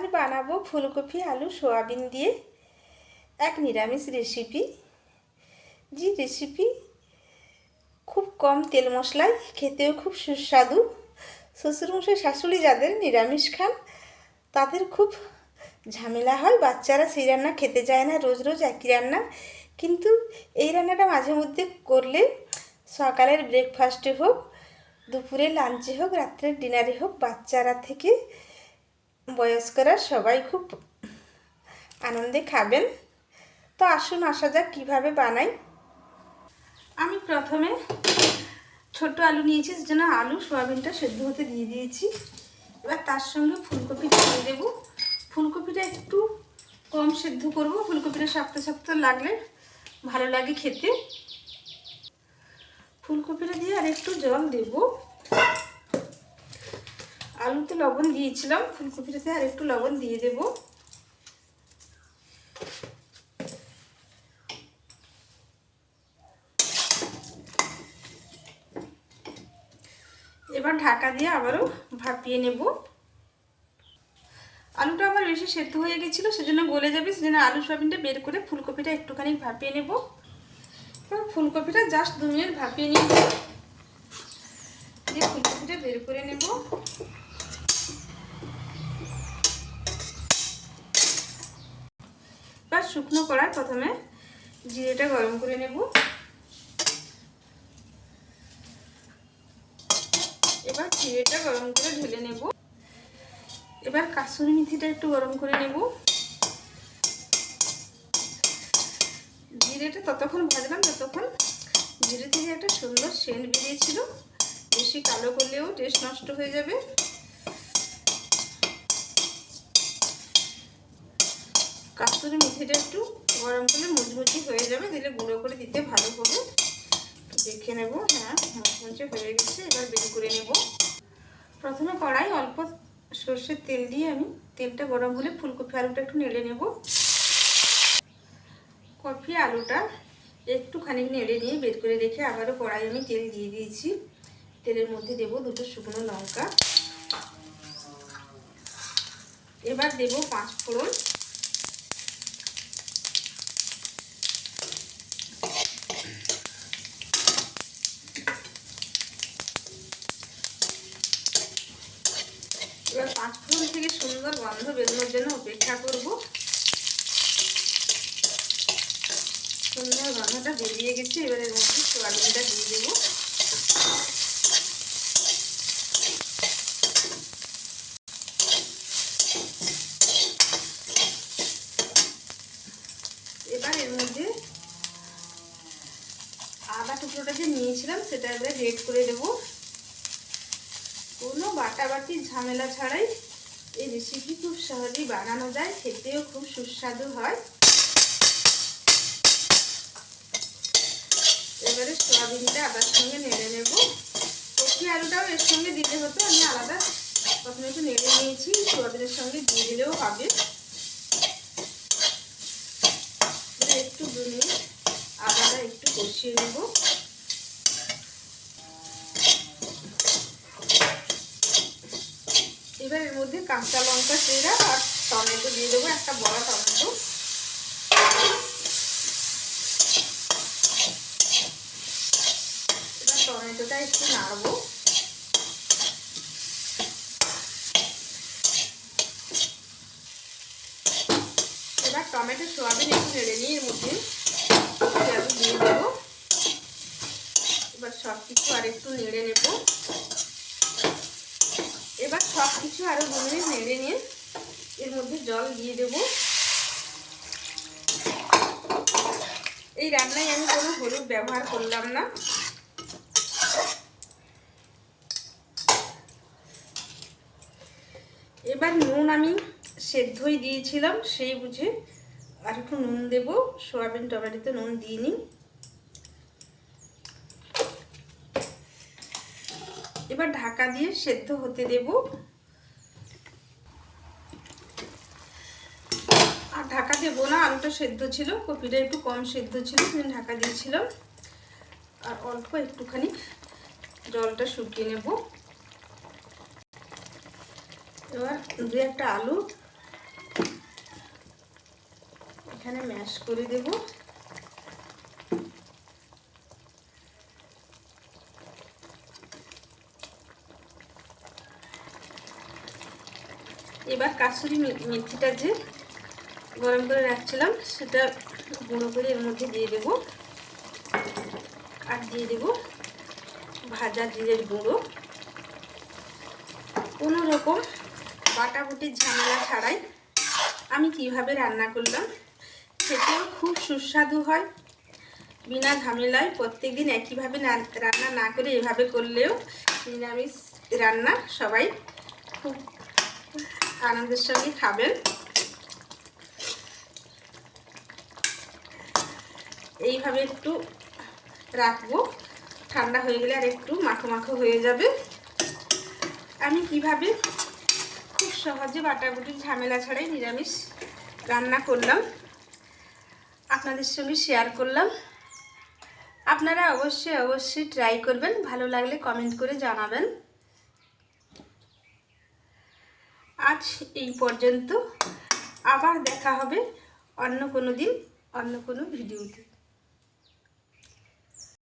আজ বানাবো ফুলকপি, আলু, সোয়াবিন দিয়ে এক নিরামিষ রেসিপি যে রেসিপি খুব কম তেল মশলায়, খেতেও খুব সুস্বাদু। শ্বশুরমশাই, শাশুড়ি যাদের নিরামিষ খান, তাদের খুব ঝামেলা হয়। বাচ্চারা সেই রান্না খেতে চায় না, রোজ রোজ একই রান্না। কিন্তু এই রান্নাটা মাঝে মধ্যে করলে সকালের ব্রেকফাস্টে হোক, দুপুরে লাঞ্চে হোক, রাত্রের ডিনারে হোক, বাচ্চারা থেকে বয়স্করা সবাই খুব আনন্দে খাবেন। তো আসুন, আসা যাক কীভাবে বানাই। আমি প্রথমে ছোট আলু নিয়েছি যেন আলু, সোয়াবিনটা সেদ্ধ হতে দিয়ে দিয়েছি। এবার তার সঙ্গে ফুলকপিটা দিয়ে দেবো। ফুলকপিটা একটু কম সেদ্ধ করব। ফুলকপিটা শক্ত শক্ত লাগলে ভালো লাগে খেতে। ফুলকপিটা দিয়ে আর একটু জল দেবো। আলুতে লবণ দিয়েছিলাম ফুলকপিটাতে আর একটু লবণ দিয়ে দেব। এবার ঢাকা দিয়ে আবারও ভাপিয়ে নেব। আলুটা আমার বেশি সেদ্ধ হয়ে গেছিল, সেজন্য গলে যাবে, সেজন্য আলু সয়াবিনটা বের করে ফুলকপিটা একটুখানি ভাপিয়ে নেব। এবার ফুলকপিটা জাস্ট দু মিনিট ভাপিয়ে নিয়ে দিয়ে ফুলকপিটা বের করে নেব। শুকনো কড়াই প্রথমে জিরেটা গরম করে নেব। এবার জিরেটা গরম করে ঢেলে নেব। এবার কাসুরি মেথিটা একটু গরম করে নেব। জিরেটা ততক্ষণ ভাজলাম, ততক্ষণ জিরে থেকে একটা সুন্দর সেন্ট বেরিয়েছিল। বেশি কালো করলেও টেস্ট নষ্ট হয়ে যাবে। কাস্তুরি মেথিটা একটু গরম করলে মুচমুচি হয়ে যাবে, দিলে গুঁড়ো করে দিতে ভালো হবে। দেখে নেব হ্যাঁ মুচমুচি হয়ে গেছে, এবার বের করে নেব। প্রথমে কড়াই অল্প সর্ষের তেল দিয়ে আমি তেলটা গরম হলে ফুলকপি আলুটা একটু নেড়ে নেব। কফি আলুটা একটুখানি নেড়ে নিয়ে বের করে রেখে আবারও কড়াই আমি তেল দিয়ে দিয়েছি। তেলের মধ্যে দেব দুটো শুকনো লঙ্কা। এবার দেব পাঁচ ফোড়ন এবার পাঁচ ফোড়ন থেকে সুন্দর গন্ধ বেরোনোর জন্য অপেক্ষা করব। সুন্দর গন্ধটা বেরিয়ে গেছে, এবার এর মধ্যে সোয়াবিনটা দিয়ে দেবো। এবার এর মধ্যে আদা টুকরোটা যে নিয়েছিলাম, সেটা এবারে রেড করে দেবো। কোনো বাটাবাটি ঝামেলা ছাড়াই এই রেসিপি খুব সহজেই বানানো যায়, খেতেও খুব সুস্বাদু হয়। এবারে সোয়াবিনটা আদার সঙ্গে নেড়ে নেব। কপি আলুটাও এর সঙ্গে দিতে হতো, আমি আলাদা প্রথমে একটু নেড়ে নিয়েছি, সোয়াবিনের সঙ্গে দিয়ে দিলেও হবে। একটু দু মিনিট আদাটা একটু কষিয়ে নেব এবার এর মধ্যে কাঁচা লঙ্কা চেরা আর টমেটো দিয়ে দেবো একটা বড় টমেটো। এবার টমেটোটা একটু নাড়বো। এবার টমেটো সোয়াবিন একটু নেড়ে নিয়ে এর মধ্যে দিয়ে দেবো। এবার সব কিছু আর একটু নেড়ে নেব। সব কিছু আরও দু মিনিট নেড়ে নিয়ে এর মধ্যে জল দিয়ে দেব। এই রান্নায় আমি কোনো হলুদ ব্যবহার করলাম না। এবার নুন আমি সেদ্ধই দিয়েছিলাম, সেই বুঝে আর একটু নুন দেব। সোয়াবিন, টমেটোতে নুন দিইনি এবার ঢাকা দিয়ে সেদ্ধ হতে দেব আর ঢাকা দেবো না, আলুটা সেদ্ধ ছিল, কপিটা একটু কম সেদ্ধ ছিল ঢাকা দিয়েছিলাম। আর অল্প একটুখানি জলটা শুকিয়ে নেব। এবার দু একটা আলু এখানে ম্যাশ করে দেব। এবার কাসুরি মেথিটা যে গরম করে রাখছিলাম, সেটা গুঁড়ো করে এর মধ্যে দিয়ে দেব। আর দিয়ে দেব ভাজা জিরের গুঁড়ো। কোনো রকম বাটাবুটির ঝামেলা ছাড়াই আমি কীভাবে রান্না করলাম খেতেও খুব সুস্বাদু হয়। বিনা ঝামেলায় প্রত্যেক দিন একইভাবে রান্না না করে এভাবে করলেও নিরামিষ রান্না সবাই খুব আনন্দের সঙ্গে খাবেন। এইভাবে একটু রাখব। ঠান্ডা হয়ে গেলে আর একটু মাখো মাখো হয়ে যাবে। আমি কীভাবে খুব সহজে বাটাবুটির ঝামেলা ছাড়াই নিরামিষ রান্না করলাম, আপনাদের সঙ্গে শেয়ার করলাম। আপনারা অবশ্যই অবশ্যই ট্রাই করবেন, ভালো লাগলে কমেন্ট করে জানাবেন। আজ এই পর্যন্ত, আবার দেখা হবে অন্য কোনো দিন, অন্য কোনো ভিডিওতে।